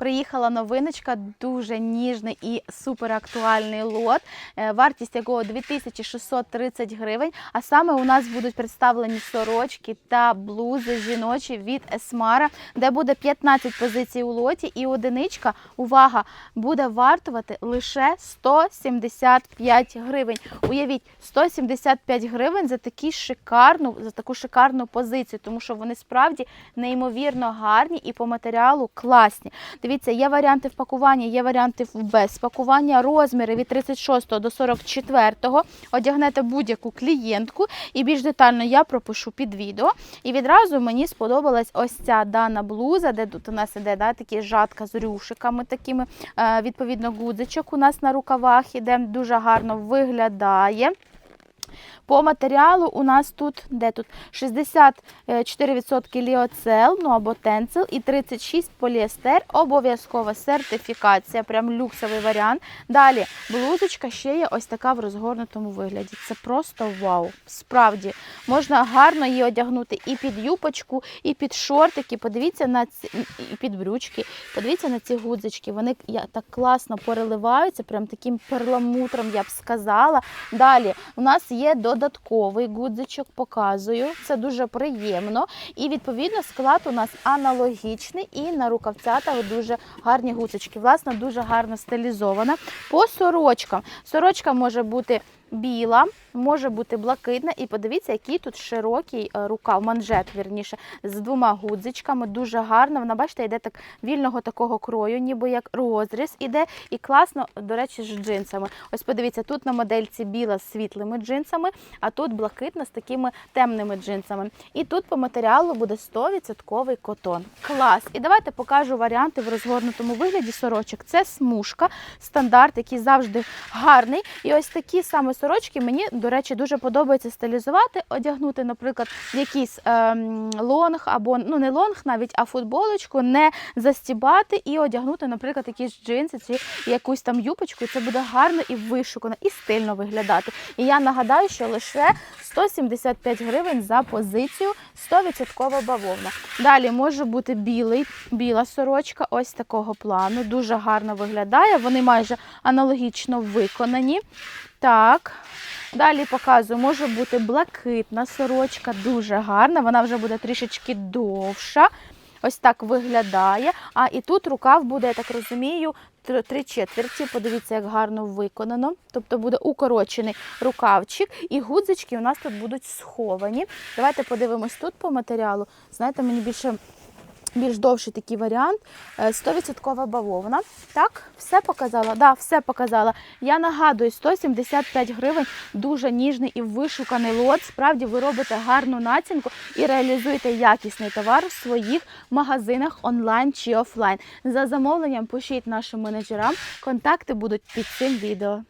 Приїхала новиночка, дуже ніжний і супер актуальний лот, е, вартість якого 2630 гривень. А саме у нас будуть представлені сорочки та блузи жіночі від Есмара, де буде 15 позицій у лоті, і одиничка, увага, буде вартувати лише 175 гривень. Уявіть, 175 гривень за такі шикарну, за таку шикарну позицію, тому що вони справді неймовірно гарні і по матеріалу класні. Дивіться, є варіанти в пакуванні, є варіанти без пакування, розміри від 36 до 44. Одягнете будь-яку клієнтку, і більш детально я пропишу під відео. І відразу мені сподобалась ось ця дана блуза, де тут у нас іде да, такі жатка з рюшиками, такими е, відповідно гудзичок у нас на рукавах іде, дуже гарно виглядає. По матеріалу у нас тут де тут 64% ліоцел, ну або тенцел, і 36 поліестер. Обов'язкова сертифікація, прям люксовий варіант. Далі блузочка ще є ось така в розгорнутому вигляді. Це просто вау. Справді можна гарно її одягнути і під юпочку, і під шортики. Подивіться на ці і під брючки. Подивіться на ці гудзички. Вони так класно переливаються, прям таким перламутром, я б сказала. Далі у нас є додатковий гудзичок, показую. Це дуже приємно. І відповідно склад у нас аналогічний, і на рукавцятах дуже гарні гудзички. Власне, дуже гарно стилізована. По сорочкам. Сорочка може бути. Біла, може бути блакитна, і подивіться, який тут широкий е, рукав, манжет, вірніше, з двома гудзичками. Дуже гарно. Вона, бачите, йде так вільного такого крою, ніби як розріз іде. І класно, до речі, з джинсами. Ось подивіться, тут на модельці біла з світлими джинсами, а тут блакитна з такими темними джинсами. І тут по матеріалу буде 100% котон. Клас! І давайте покажу варіанти в розгорнутому вигляді сорочок. Це смужка, стандарт, який завжди гарний. І ось такі саме сорочки мені, до речі, дуже подобається стилізувати, одягнути, наприклад, якийсь ем, лонг або ну не лонг навіть, а футболочку, не застібати і одягнути, наприклад, якісь джинси чи якусь там юпочку. Це буде гарно і вишукано, і стильно виглядати. І я нагадаю, що лише 175 гривень за позицію 100% бавовна. Далі може бути білий, біла сорочка, ось такого плану. Дуже гарно виглядає. Вони майже аналогічно виконані. Так. Далі показую, може бути блакитна сорочка, дуже гарна. Вона вже буде трішечки довша. Ось так виглядає. А і тут рукав буде, я так розумію, три четверті. Подивіться, як гарно виконано. Тобто буде укорочений рукавчик, і гудзички у нас тут будуть сховані. Давайте подивимось тут по матеріалу. Знаєте, мені більше. Більш довший такий варіант, Е, 100% бавовна. Так, все показала? Да, все показала. Я нагадую, 175 гривень, дуже ніжний і вишуканий лот. Справді ви робите гарну націнку і реалізуєте якісний товар в своїх магазинах онлайн чи офлайн. За замовленням пишіть нашим менеджерам. Контакти будуть під цим відео.